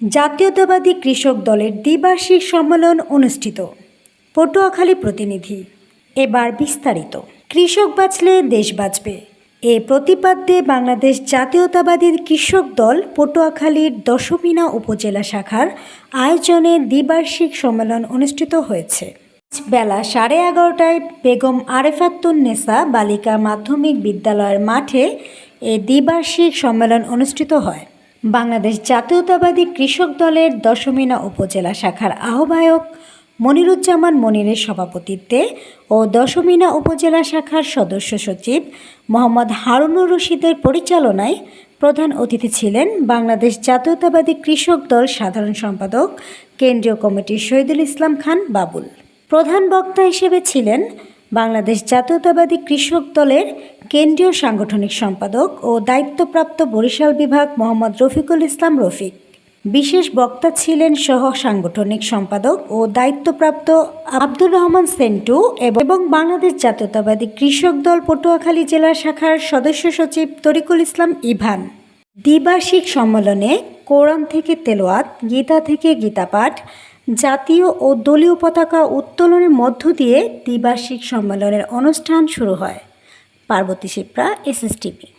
জাতীয়তাবাদী কৃষক দলের দ্বিবার্ষিক সম্মেলন অনুষ্ঠিত। পটুয়াখালী প্রতিনিধি, এবার বিস্তারিত। কৃষক বাঁচলে দেশ বাঁচবে। এ প্রতিপাদ্যে বাংলাদেশ জাতীয়তাবাদী কৃষক দল পটুয়াখালীর দশমিনা উপজেলা শাখার আয়োজনে দ্বিবার্ষিক সম্মেলন অনুষ্ঠিত হয়েছে। বেলা সাড়ে এগারোটায় বেগম আরেফাতুন নেসা বালিকা মাধ্যমিক বিদ্যালয়ের মাঠে এ দ্বিবার্ষিক সম্মেলন অনুষ্ঠিত হয়। বাংলাদেশ জাতীয়তাবাদী কৃষক দলের দশমিনা উপজেলা শাখার আহ্বায়ক মনিরুজ্জামান মনিরের সভাপতিত্বে ও দশমিনা উপজেলা শাখার সদস্য সচিব মোহাম্মদ হারুনুর রশিদের পরিচালনায় প্রধান অতিথি ছিলেন বাংলাদেশ জাতীয়তাবাদী কৃষক দল সাধারণ সম্পাদক, কেন্দ্রীয় কমিটির শহীদুল ইসলাম খান বাবুল। প্রধান বক্তা হিসেবে ছিলেন বাংলাদেশ জাতীয়তাবাদী কৃষক দলের কেন্দ্রীয় সাংগঠনিক সম্পাদক ও দায়িত্বপ্রাপ্ত বরিশাল বিভাগ মোহাম্মদ রফিকুল ইসলাম রফিক। বিশেষ বক্তা ছিলেন সহ সাংগঠনিক সম্পাদক ও দায়িত্বপ্রাপ্ত আব্দুর রহমান সেন্টু এবং বাংলাদেশ জাতীয়তাবাদী কৃষক দল পটুয়াখালী জেলা শাখার সদস্য সচিব তরিকুল ইসলাম ইভান। দ্বিবার্ষিক সম্মেলনে কোরআন থেকে তেলোয়াত, গীতা থেকে গীতাপাঠ জাতীয় ও দলীয় পতাকা উত্তোলনের মধ্য দিয়ে দ্বিবার্ষিক সম্মেলনের অনুষ্ঠান শুরু হয়। পার্বতী শিপ্রা, এসএসটিভি।